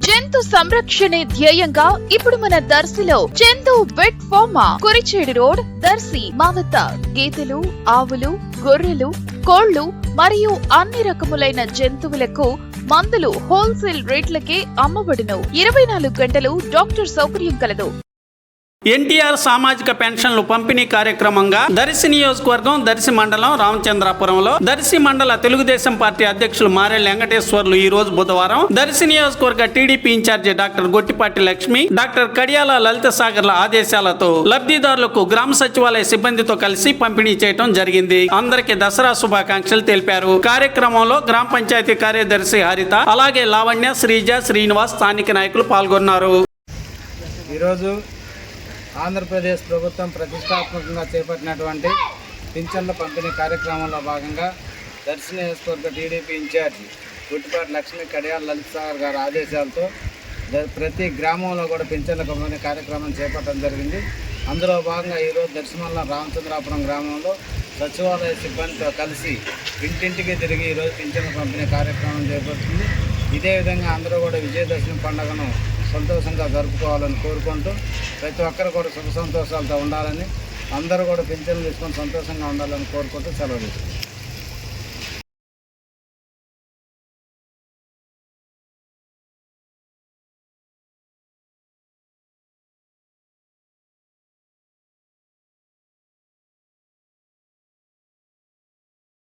జంతు సంరక్షణే ధ్యేయంగా ఇప్పుడు మన దర్శిలో Jantu vet pharma Kurichedu road Darsi మావత గేదెలు ఆవులు గొర్రెలు కోళ్ళు మరియు అన్ని రకములైన జంతువులకు మందులు హోల్సేల్ రేట్లకే అమ్మబడును. ఇరవై నాలుగు గంటలు డాక్టర్ సౌకర్యం కలదు. ఎన్టీఆర్ సామాజిక పెన్షన్లు పంపిణీ కార్యక్రమంగా దర్శి నియోజకవర్గం దర్శి మండలం రామచంద్రాపురంలో. దర్శి మండల తెలుగుదేశం పార్టీ అధ్యక్షులు మారెల్ వెంకటేశ్వర్లు ఈ రోజు బుధవారం దర్శి నియోజకవర్గ TDP incharge doctor Gottipati Lakshmi doctor Kadiyala Lalitha Sagarla ఆదేశాలతో లబ్ధిదారులకు గ్రామ సచివాలయ సిబ్బందితో కలిసి పంపిణీ చేయడం జరిగింది. అందరికీ దసరా శుభాకాంక్షలు తెలిపారు. కార్యక్రమంలో గ్రామ పంచాయతీ కార్యదర్శి హరిత అలాగే లావణ్య శ్రీజ శ్రీనివాస్ స్థానిక నాయకులు పాల్గొన్నారు. ఈరోజు ఆంధ్రప్రదేశ్ ప్రభుత్వం ప్రతిష్టాత్మకంగా చేపట్టినటువంటి పింఛన్ల పంపిణీ కార్యక్రమంలో భాగంగా దర్శి నియోజకవర్గ టీడీపీ ఇన్ఛార్జి గుట్టిపాటి లక్ష్మీ కడియాల లలిత్ సాగర్ గారి ఆదేశాలతో ప్రతి గ్రామంలో కూడా పింఛన్ల పంపిణీ కార్యక్రమం చేపట్టడం జరిగింది. అందులో భాగంగా ఈరోజు దర్శిమల్ల రామచంద్రాపురం గ్రామంలో సచివాలయ సిబ్బందితో కలిసి ఇంటింటికి తిరిగి ఈరోజు పింఛన్ల పంపిణీ కార్యక్రమం చేపడుతుంది. ఇదే విధంగా అందరూ కూడా విజయదశమి పండుగను సంతోషంగా జరుపుకోవాలని కోరుకుంటూ ప్రతి ఒక్కరు కూడా సుఖ సంతోషాలతో ఉండాలని అందరూ కూడా పింఛన్లు తీసుకొని సంతోషంగా ఉండాలని కోరుకుంటూ సెలవు తీసుకుంటాం